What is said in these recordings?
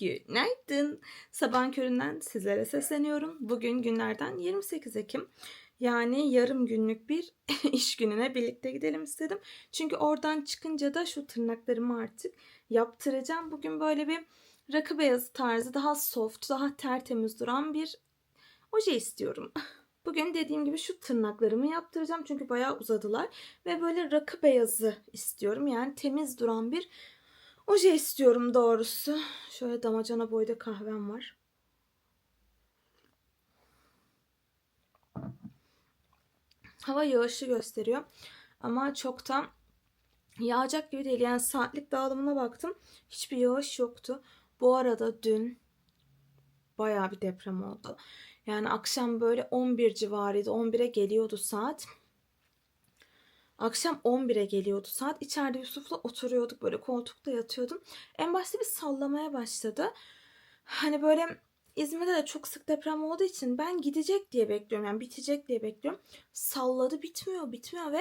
Günaydın. Sabahın köründen sizlere sesleniyorum. Bugün günlerden 28 Ekim. Yani yarım günlük bir iş gününe birlikte gidelim istedim. Çünkü oradan çıkınca da şu tırnaklarımı artık yaptıracağım. Bugün böyle bir rakı beyazı tarzı daha soft, daha tertemiz duran bir oje istiyorum. Bugün dediğim gibi şu tırnaklarımı yaptıracağım çünkü bayağı uzadılar. Ve böyle rakı beyazı istiyorum. Yani temiz duran bir oje istiyorum doğrusu. Şöyle damacana boyda kahvem var. Hava yağışı gösteriyor. Ama çoktan yağacak gibi değil. Yani saatlik dağılımına baktım. Hiçbir yağış yoktu. Bu arada dün bayağı bir deprem oldu. Yani akşam böyle 11 civarıydı. 11'e geliyordu saat. Akşam 11'e geliyordu saat. İçeride Yusuf'la oturuyorduk böyle koltukta yatıyordum. En başta bir sallamaya başladı. Hani böyle İzmir'de de çok sık deprem olduğu için ben gidecek diye bekliyorum. Yani bitecek diye bekliyorum. Salladı bitmiyor bitmiyor ve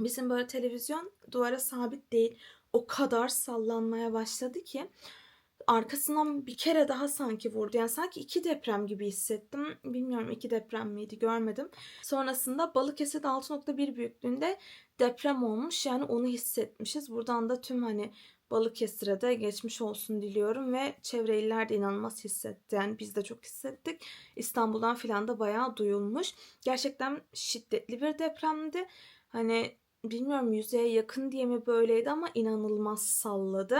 bizim böyle televizyon duvara sabit değil. O kadar sallanmaya başladı ki arkasından bir kere daha sanki vurdu. Yani sanki iki deprem gibi hissettim. Bilmiyorum iki deprem miydi görmedim. Sonrasında Balıkesir'de 6.1 büyüklüğünde deprem olmuş. Yani onu hissetmişiz. Buradan da tüm hani Balıkesir'e de geçmiş olsun diliyorum ve çevre iller de inanılmaz hissetti. Yani biz de çok hissettik. İstanbul'dan filan da bayağı duyulmuş. Gerçekten şiddetli bir depremdi. Hani bilmiyorum yüzeye yakın diye mi böyleydi ama inanılmaz salladı.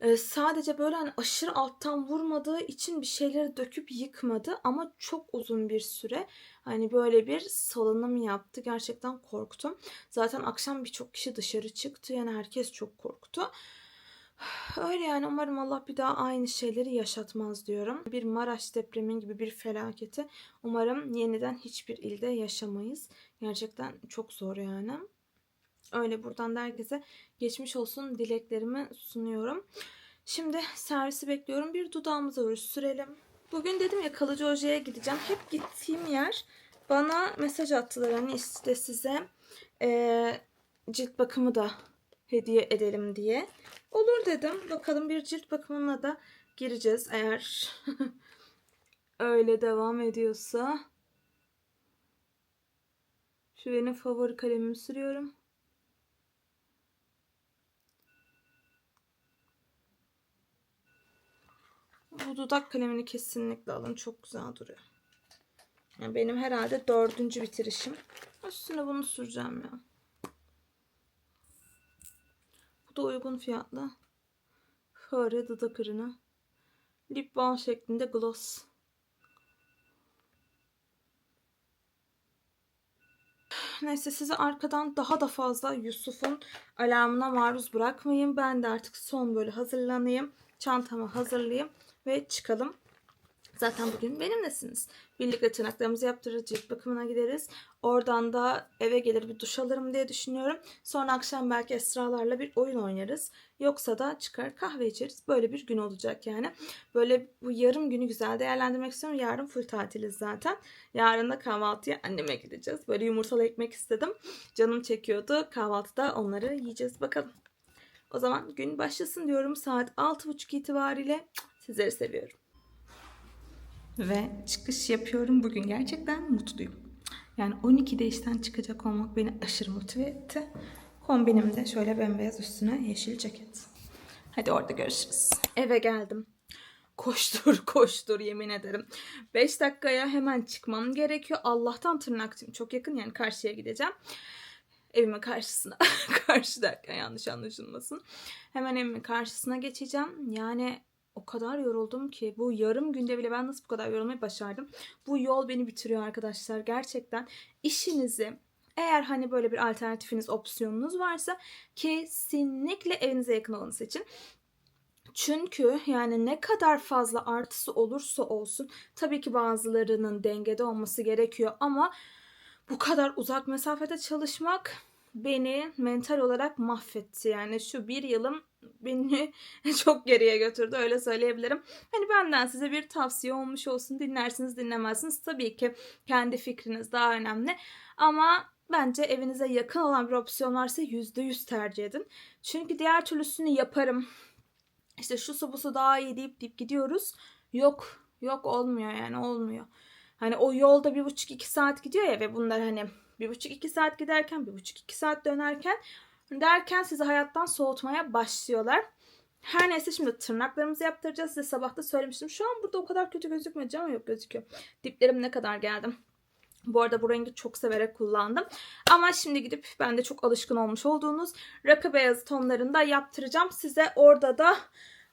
Ee, sadece böyle hani aşırı alttan vurmadığı için bir şeyleri döküp yıkmadı ama çok uzun bir süre hani böyle bir salınım yaptı. Gerçekten korktum. Zaten akşam birçok kişi dışarı çıktı. Yani herkes çok korktu. Öyle yani umarım Allah bir daha aynı şeyleri yaşatmaz diyorum. Bir Maraş depremi gibi bir felaketi umarım yeniden hiçbir ilde yaşamayız. Gerçekten çok zor yani. Öyle buradan da herkese geçmiş olsun dileklerimi sunuyorum. Şimdi servisi bekliyorum. Bir dudağımıza vuruş sürelim. Bugün dedim ya kalıcı ojeye gideceğim. Hep gittiğim yer bana mesaj attılar. Hani işte size e, cilt bakımı da hediye edelim diye. Olur dedim. Bakalım bir cilt bakımına da gireceğiz eğer öyle devam ediyorsa. Şu benim favori kalemimi sürüyorum. Bu dudak kalemini kesinlikle alın. Çok güzel duruyor. Yani benim herhalde dördüncü bitirişim. Üstüne bunu süreceğim ya. Bu da uygun fiyatlı. Fare dudak ürünü. Lip balm şeklinde gloss. Neyse sizi arkadan daha da fazla Yusuf'un alarmına maruz bırakmayayım. Ben de artık son böyle hazırlanayım. Çantamı hazırlayayım ve çıkalım. Zaten bugün benimlesiniz. Birlikte tırnaklarımızı yaptırırız, cilt bakımına gideriz. Oradan da eve gelir bir duş alırım diye düşünüyorum. Sonra akşam belki Esra'larla bir oyun oynarız. Yoksa da çıkar kahve içeriz. Böyle bir gün olacak yani. Böyle bu yarım günü güzel değerlendirmek istiyorum. Yarın full tatiliz zaten. Yarın da kahvaltıya anneme gideceğiz. Böyle yumurtalı ekmek istedim. Canım çekiyordu. Kahvaltıda onları yiyeceğiz bakalım. O zaman gün başlasın diyorum. Saat 6.30 itibariyle sizleri seviyorum. Ve çıkış yapıyorum. Bugün gerçekten mutluyum. Yani 12'de işten çıkacak olmak beni aşırı motive etti. Kombinim de şöyle bembeyaz üstüne yeşil ceket. Hadi orada görüşürüz. Eve geldim. Koştur koştur yemin ederim. 5 dakikaya hemen çıkmam gerekiyor. Allah'tan tırnakçım çok yakın yani karşıya gideceğim. Evimin karşısına. Karşı derken yanlış anlaşılmasın. Hemen evimin karşısına geçeceğim. Yani o kadar yoruldum ki bu yarım günde bile ben nasıl bu kadar yorulmayı başardım. Bu yol beni bitiriyor arkadaşlar. Gerçekten işinizi eğer hani böyle bir alternatifiniz, opsiyonunuz varsa kesinlikle evinize yakın olanı seçin. Çünkü yani ne kadar fazla artısı olursa olsun tabii ki bazılarının dengede olması gerekiyor ama bu kadar uzak mesafede çalışmak beni mental olarak mahvetti. Yani şu bir yılım beni çok geriye götürdü öyle söyleyebilirim. Hani benden size bir tavsiye olmuş olsun dinlersiniz dinlemezsiniz. Tabii ki kendi fikriniz daha önemli ama bence evinize yakın olan bir opsiyon varsa %100 tercih edin. Çünkü diğer türlüsünü yaparım işte şu su bu su daha iyi deyip deyip gidiyoruz. Yok yok olmuyor yani olmuyor. Hani o yolda bir buçuk iki saat gidiyor ya ve bunlar hani bir buçuk iki saat giderken bir buçuk iki saat dönerken derken sizi hayattan soğutmaya başlıyorlar. Her neyse şimdi tırnaklarımızı yaptıracağız. Size sabah da söylemiştim. Şu an burada o kadar kötü gözükmeyecek ama yok gözüküyor. Diplerim ne kadar geldim. Bu arada bu rengi çok severek kullandım. Ama şimdi gidip ben de çok alışkın olmuş olduğunuz rakı beyazı tonlarında yaptıracağım. Size orada da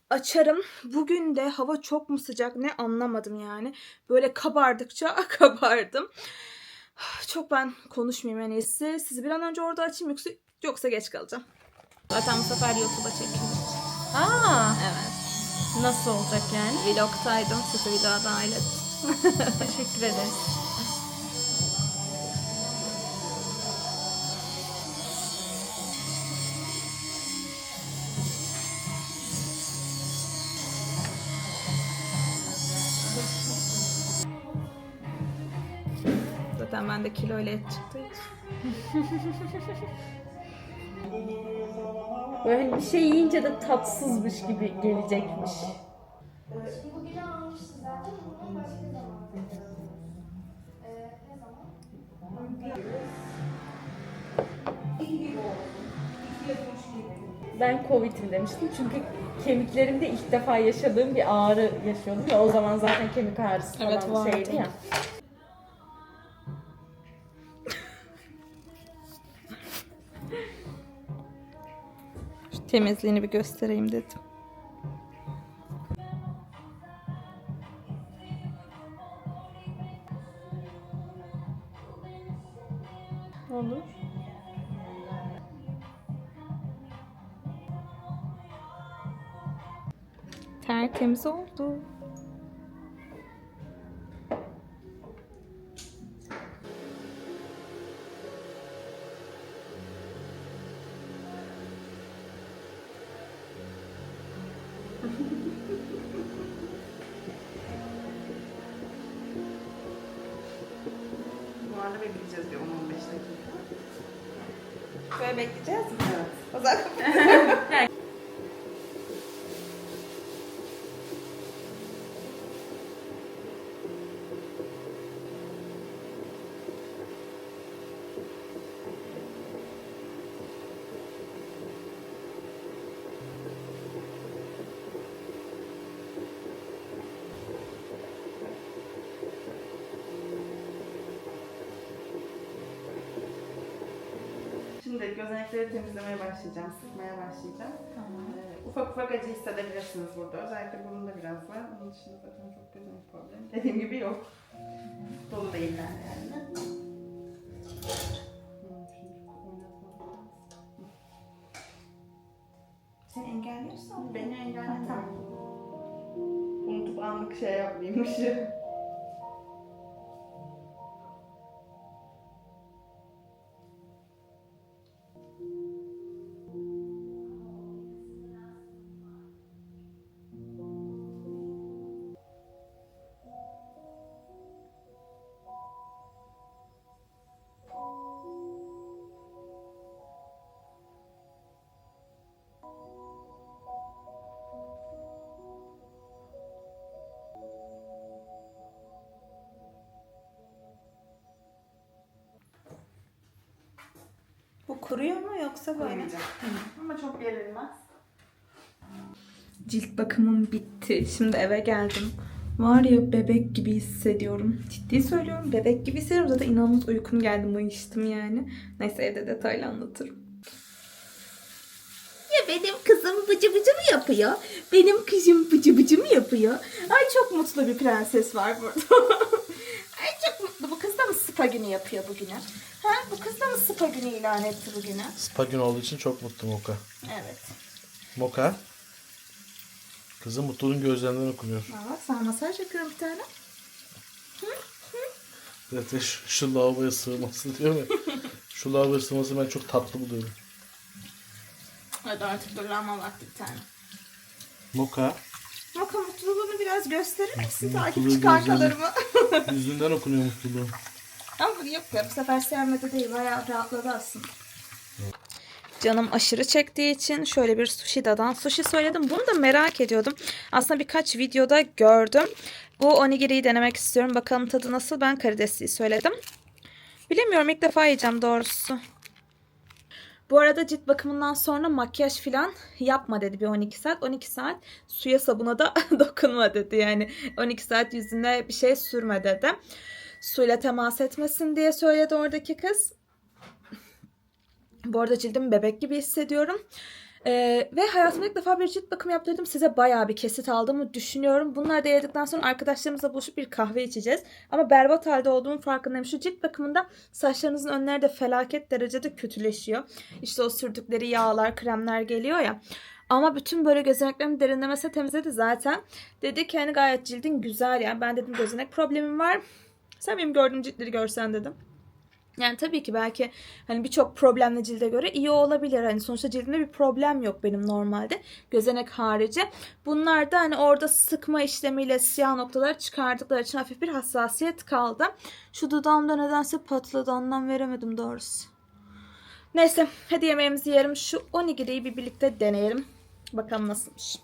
açarım. Bugün de hava çok mu sıcak ne anlamadım yani. Böyle kabardıkça kabardım. Çok ben konuşmayayım en iyisi. Sizi bir an önce orada açayım yoksa, yoksa geç kalacağım. Zaten bu sefer YouTube'a çekiyorum. Aa, Evet. nasıl olacak yani? Vlogtaydım. Sizi vloga dahil ettim. Teşekkür ederiz. Kilo ile et için. Böyle bir şey yiyince de tatsızmış gibi gelecekmiş. Ben Covid'im demiştim çünkü kemiklerimde ilk defa yaşadığım bir ağrı yaşıyordum ya o zaman zaten kemik ağrısı falan Evet, şeydi ya. Temizliğini bir göstereyim dedim. Olur. Tertemiz oldu. Şimdi gözenekleri temizlemeye başlayacağım, sıkmaya başlayacağım. Ee, ufak ufak acı hissedebilirsiniz burada. Özellikle burunda biraz var. Onun dışında zaten çok gözenek problemi. Dediğim gibi yok. Dolu değiller yani. Sen engelliyorsan Beni engelleme. Unutup anlık şey yapmayayım şey. Bu kuruyor mu yoksa böyle? Ama çok gerilmez. Cilt bakımım bitti. Şimdi eve geldim. Var ya bebek gibi hissediyorum. Ciddi söylüyorum bebek gibi hissediyorum. Zaten inanılmaz uykum geldi mayıştım yani. Neyse evde detaylı anlatırım. Ya benim kızım bıcı bıcı mı yapıyor? Benim kızım bıcı bıcı mı yapıyor? Ay çok mutlu bir prenses var burada. Ay çok mutlu. Bu kız da mı spa günü yapıyor bugünü? Ha? Bu kız da mı spa günü ilan etti bugünü? Spa günü olduğu için çok mutlu Moka. Evet. Moka. Kızın mutluluğun gözlerinden okunuyor. Aa, sana masaj yapıyorum bir tane. Zaten şu, şu lavaboya sığması diyor ya. şu lavaboya sığması ben çok tatlı buluyorum. Hadi artık duranma vakti bir tane. Moka. Moka mutluluğunu biraz gösterir misin Mutluluğu takipçi gözlerim- kankalarıma? Yüzünden okunuyor mutluluğu. Ama yok ya bu sefer sevmedi değil bayağı rahatladı aslında. Canım aşırı çektiği için şöyle bir Sushi'dadan sushi söyledim. Bunu da merak ediyordum. Aslında birkaç videoda gördüm. Bu onigiriyi denemek istiyorum. Bakalım tadı nasıl. Ben karidesliyi söyledim. Bilemiyorum ilk defa yiyeceğim doğrusu. Bu arada cilt bakımından sonra makyaj falan yapma dedi bir 12 saat. 12 saat suya sabuna da dokunma dedi. Yani 12 saat yüzüne bir şey sürme dedi. Suyla temas etmesin diye söyledi oradaki kız. Bu arada cildimi bebek gibi hissediyorum. Ee, ve hayatımda ilk defa bir cilt bakımı yaptırdım. Size bayağı bir kesit aldığımı düşünüyorum. Bunlar da sonra arkadaşlarımızla buluşup bir kahve içeceğiz. Ama berbat halde olduğumun farkındayım. Şu cilt bakımında saçlarınızın önleri de felaket derecede kötüleşiyor. İşte o sürdükleri yağlar, kremler geliyor ya. Ama bütün böyle gözeneklerimi derinlemesine temizledi zaten. Dedi ki hani gayet cildin güzel yani. Ben dedim gözenek problemim var. Sen benim gördüğüm ciltleri görsen dedim. Yani tabii ki belki hani birçok problemli cilde göre iyi olabilir. Hani sonuçta cildimde bir problem yok benim normalde. Gözenek harici. Bunlar da hani orada sıkma işlemiyle siyah noktaları çıkardıkları için hafif bir hassasiyet kaldı. Şu dudağımda nedense patladı anlam veremedim doğrusu. Neyse hadi yemeğimizi yiyelim. Şu onigiriyi bir birlikte deneyelim. Bakalım nasılmış.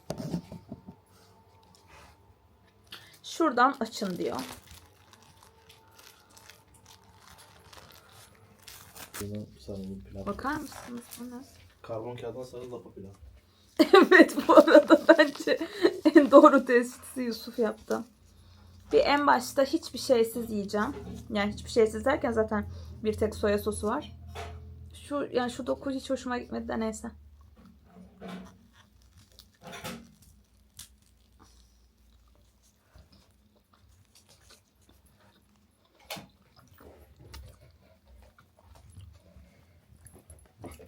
Şuradan açın diyor. Bunu sarılı pilav. Bakar mısınız buna? Karbon kağıdına sarılı lapa pilav. Evet bu arada bence en doğru tespiti Yusuf yaptı. Bir en başta hiçbir şeysiz yiyeceğim. Yani hiçbir şeysiz derken zaten bir tek soya sosu var. Şu yani şu doku hiç hoşuma gitmedi de neyse.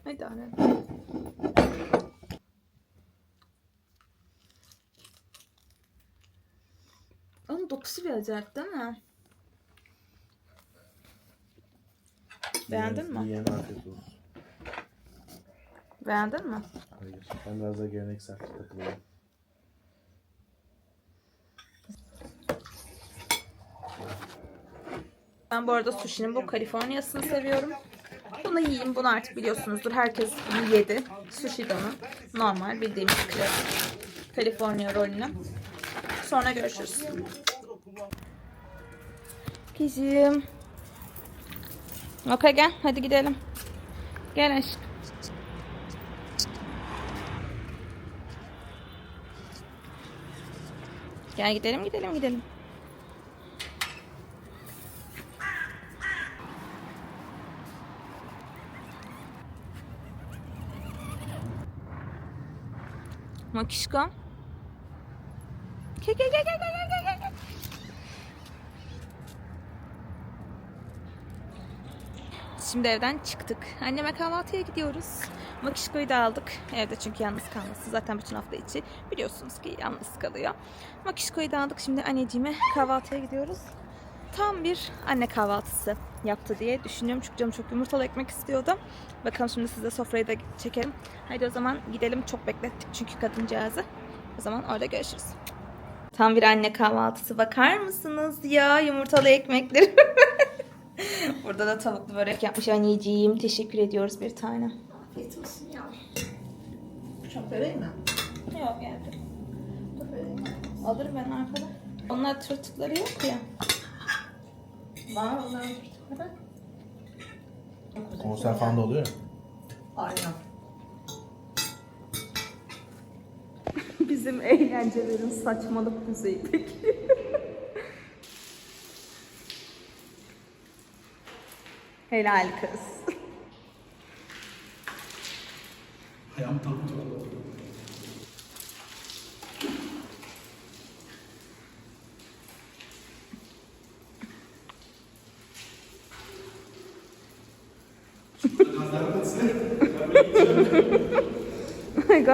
Haydi anne. Onun dokusu bir acayip değil mi? Beğendin mi? Yiyen afiyet olsun. Beğendin mi? Hayır. Ben biraz da geleneksel takılıyorum. Ben bu arada sushi'nin bu Kaliforniyasını seviyorum. Bunu yiyeyim. Bunu artık biliyorsunuzdur. Herkes yedi. Sushi don'un normal bildiğimiz klasik Kaliforniya rolünü. Sonra görüşürüz. Kızım. Okey gel. Hadi gidelim. Gel aşkım. Gel gidelim gidelim gidelim. Makişko. Gel gel gel gel gel gel gel, gel. Şimdi evden çıktık. Anneme kahvaltıya gidiyoruz. Makişko'yu da aldık. Evde çünkü yalnız kalması zaten bütün hafta içi biliyorsunuz ki yalnız kalıyor. Makişko'yu da aldık. Şimdi anneciğime kahvaltıya gidiyoruz. Tam bir anne kahvaltısı yaptı diye düşünüyorum. Çünkü canım çok yumurtalı ekmek istiyordu. Bakalım şimdi size sofrayı da çekelim. Haydi o zaman gidelim. Çok beklettik çünkü kadıncağızı. O zaman orada görüşürüz. Tam bir anne kahvaltısı. Bakar mısınız ya yumurtalı ekmekleri. Burada da tavuklu börek yapmış anneciğim. Teşekkür ediyoruz bir tane. Afiyet olsun ya. Çok vereyim mi? Yok geldi. Alırım ben arkada. Onlar tırtıkları yok ya. Var onların küçükleri. Konser falan da oluyor ya. Aynen. Bizim eğlencelerin saçmalık düzeyi peki. Helal kız. Ayağım takıldı.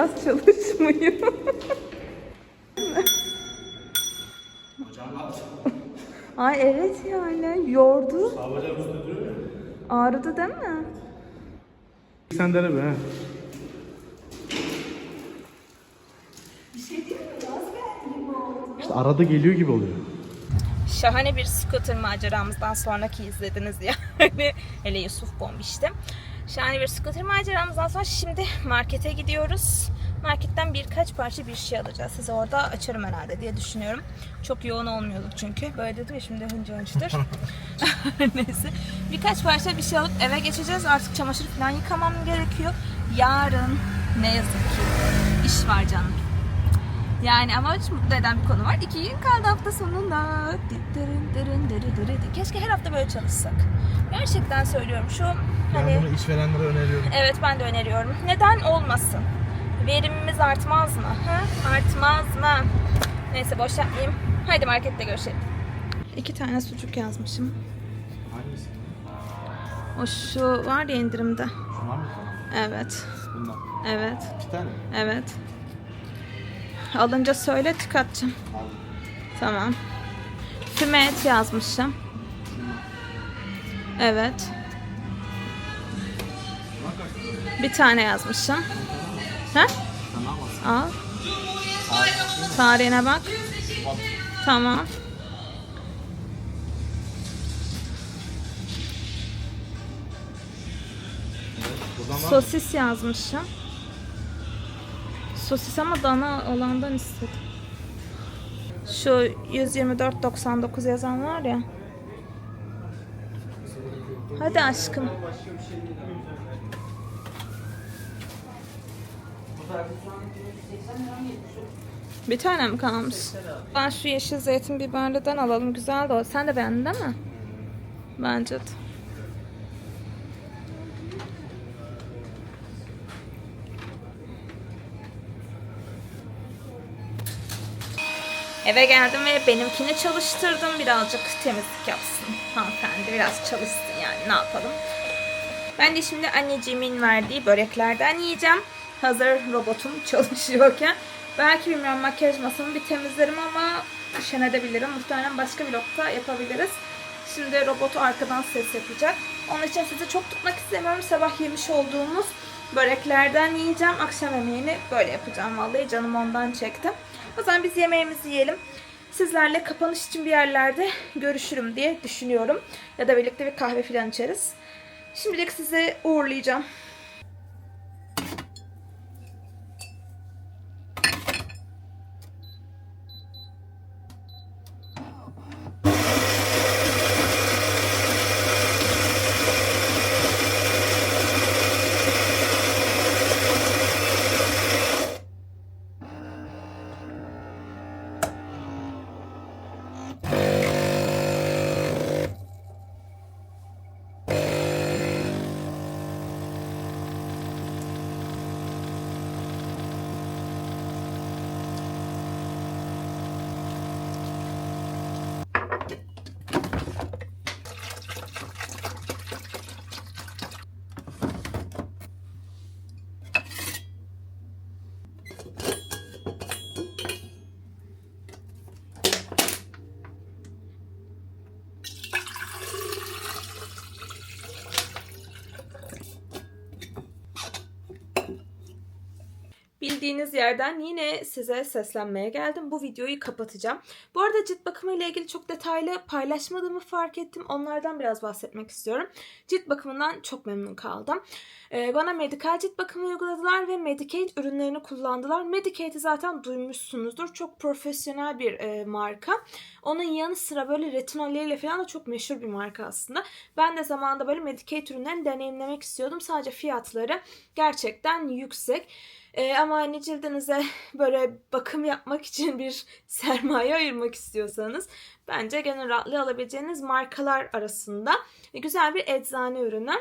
Gaz çalışmıyor. Ay evet yani yordu. Ağrıdı değil mi? Sen dene be. İşte arada geliyor gibi oluyor. Şahane bir scooter maceramızdan sonraki izlediniz yani. Hele Yusuf bombişti. Şahane bir scooter maceramızdan sonra şimdi markete gidiyoruz. Marketten birkaç parça bir şey alacağız. Size orada açarım herhalde diye düşünüyorum. Çok yoğun olmuyorduk çünkü. Böyle dedim ya şimdi hınca hınçtır. Neyse. Birkaç parça bir şey alıp eve geçeceğiz. Artık çamaşır falan yıkamam gerekiyor. Yarın ne yazık ki iş var canım. Yani ama hiç mutlu eden bir konu var. İki gün kaldı hafta dırı. Keşke her hafta böyle çalışsak. Gerçekten söylüyorum şu hani... Ben bunu işverenlere öneriyorum. Evet ben de öneriyorum. Neden olmasın? Verimimiz artmaz mı? Ha? Artmaz mı? Neyse boş yapmayayım. Haydi markette görüşelim. İki tane sucuk yazmışım. Hangisi? O şu var ya indirimde. Şunlar mı? Evet. Bundan. Evet. İki tane. Evet. Alınca söyle tıkatacağım. Tamam. Füme et yazmışım. Evet. Bir tane yazmışım. Ha? Al. Tarihine bak. Tamam. Sosis yazmışım. Sosis ama dana olandan istedim. Şu 124.99 yazan var ya. Hadi aşkım. Bir tane mi kalmış? Ben şu yeşil zeytin biberliden alalım. Güzel de o. Sen de beğendin değil mi? Bence de. Eve geldim ve benimkini çalıştırdım. Birazcık temizlik yapsın hanımefendi. Biraz çalışsın yani ne yapalım. Ben de şimdi anneciğimin verdiği böreklerden yiyeceğim. Hazır robotum çalışıyorken. Belki bilmiyorum makyaj masamı bir temizlerim ama üşenebilirim. Muhtemelen başka bir vlogda yapabiliriz. Şimdi robot arkadan ses yapacak. Onun için sizi çok tutmak istemiyorum. Sabah yemiş olduğumuz böreklerden yiyeceğim. Akşam yemeğini böyle yapacağım. Vallahi canım ondan çekti. O zaman biz yemeğimizi yiyelim. Sizlerle kapanış için bir yerlerde görüşürüm diye düşünüyorum. Ya da birlikte bir kahve falan içeriz. Şimdilik sizi uğurlayacağım. Bildiğiniz yerden yine size seslenmeye geldim. Bu videoyu kapatacağım. Bu arada cilt bakımı ile ilgili çok detaylı paylaşmadığımı fark ettim. Onlardan biraz bahsetmek istiyorum. Cilt bakımından çok memnun kaldım. Ee, bana medikal cilt bakımı uyguladılar ve Medicaid ürünlerini kullandılar. Medicaid'i zaten duymuşsunuzdur. Çok profesyonel bir e, marka. Onun yanı sıra böyle retinolleriyle falan da çok meşhur bir marka aslında. Ben de zamanında böyle Medicaid ürünlerini deneyimlemek istiyordum. Sadece fiyatları gerçekten yüksek. Ee, ama hani cildinize böyle bakım yapmak için bir sermaye ayırmak istiyorsanız bence genel rahatlığı alabileceğiniz markalar arasında güzel bir eczane ürünü.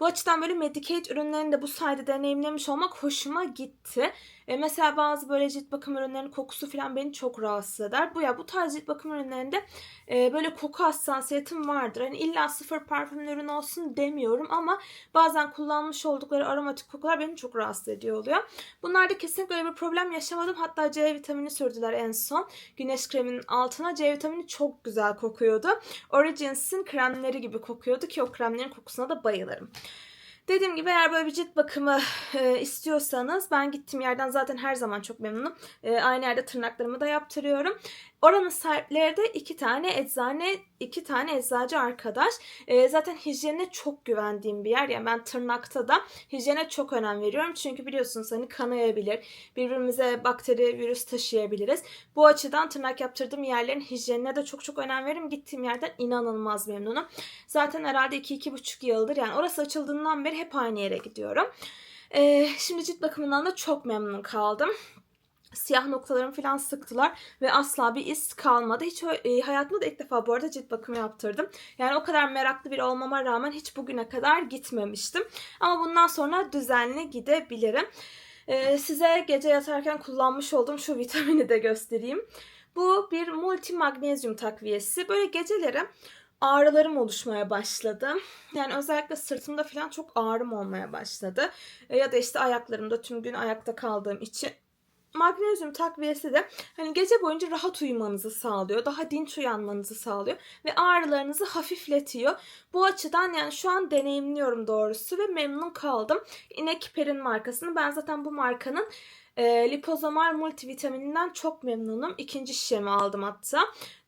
Bu açıdan böyle Medicaid ürünlerini de bu sayede deneyimlemiş olmak hoşuma gitti. E, mesela bazı böyle cilt bakım ürünlerinin kokusu falan beni çok rahatsız eder. Bu ya bu tarz cilt bakım ürünlerinde e, böyle koku hassasiyetim vardır. Hani illa sıfır parfümlü ürün olsun demiyorum ama bazen kullanmış oldukları aromatik kokular beni çok rahatsız ediyor oluyor. Bunlarda kesinlikle öyle bir problem yaşamadım. Hatta C vitamini sürdüler en son. Güneş kreminin altına C vitamini çok güzel kokuyordu. Origins'in kremleri gibi kokuyordu ki o kremlerin kokusuna da bayılırım. Dediğim gibi eğer böyle bir cilt bakımı e, istiyorsanız ben gittiğim yerden zaten her zaman çok memnunum. E, aynı yerde tırnaklarımı da yaptırıyorum. Oranın sahipleri de iki tane eczane, iki tane eczacı arkadaş. Ee, zaten hijyenine çok güvendiğim bir yer. Yani ben tırnakta da hijyene çok önem veriyorum. Çünkü biliyorsunuz hani kanayabilir. Birbirimize bakteri, virüs taşıyabiliriz. Bu açıdan tırnak yaptırdığım yerlerin hijyenine de çok çok önem veririm. Gittiğim yerden inanılmaz memnunum. Zaten herhalde 2-2,5 yıldır yani orası açıldığından beri hep aynı yere gidiyorum. Ee, şimdi cilt bakımından da çok memnun kaldım. Siyah noktalarımı falan sıktılar ve asla bir iz kalmadı. Hiç e, hayatımda da ilk defa bu arada cilt bakımı yaptırdım. Yani o kadar meraklı biri olmama rağmen hiç bugüne kadar gitmemiştim. Ama bundan sonra düzenli gidebilirim. Ee, size gece yatarken kullanmış olduğum şu vitamini de göstereyim. Bu bir multi magnezyum takviyesi. Böyle geceleri ağrılarım oluşmaya başladı. Yani özellikle sırtımda falan çok ağrım olmaya başladı. E, Ya da işte ayaklarımda tüm gün ayakta kaldığım için. Magnezyum takviyesi de hani gece boyunca rahat uyumanızı sağlıyor. Daha dinç uyanmanızı sağlıyor. Ve ağrılarınızı hafifletiyor. Bu açıdan yani şu an deneyimliyorum doğrusu ve memnun kaldım. İnekper'in markasını. Ben zaten bu markanın e, lipozomal multivitamininden çok memnunum. İkinci şişemi aldım hatta.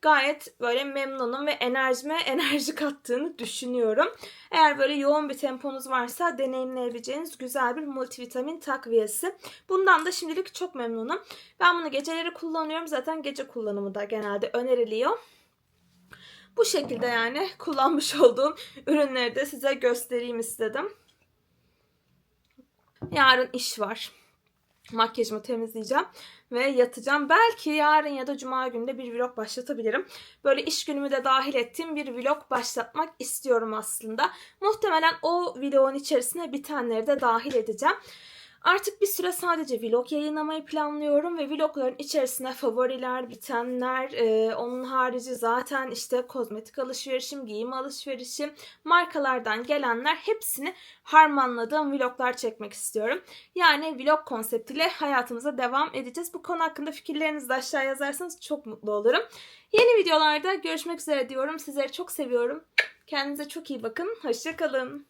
Gayet böyle memnunum ve enerjime enerji kattığını düşünüyorum. Eğer böyle yoğun bir temponuz varsa deneyimleyebileceğiniz güzel bir multivitamin takviyesi. Bundan da şimdilik çok memnunum. Ben bunu geceleri kullanıyorum. Zaten gece kullanımı da genelde öneriliyor. Bu şekilde yani kullanmış olduğum ürünleri de size göstereyim istedim. Yarın iş var. Makyajımı temizleyeceğim ve yatacağım. Belki yarın ya da cuma günde bir vlog başlatabilirim. Böyle iş günümü de dahil ettiğim bir vlog başlatmak istiyorum aslında. Muhtemelen o vlogun içerisine bitenleri de dahil edeceğim. Artık bir süre sadece vlog yayınlamayı planlıyorum ve vlogların içerisine favoriler, bitenler, e, onun harici zaten işte kozmetik alışverişim, giyim alışverişim, markalardan gelenler hepsini harmanladığım vloglar çekmek istiyorum. Yani vlog konseptiyle hayatımıza devam edeceğiz. Bu konu hakkında fikirlerinizi de aşağı yazarsanız çok mutlu olurum. Yeni videolarda görüşmek üzere diyorum. Sizleri çok seviyorum. Kendinize çok iyi bakın. Hoşçakalın.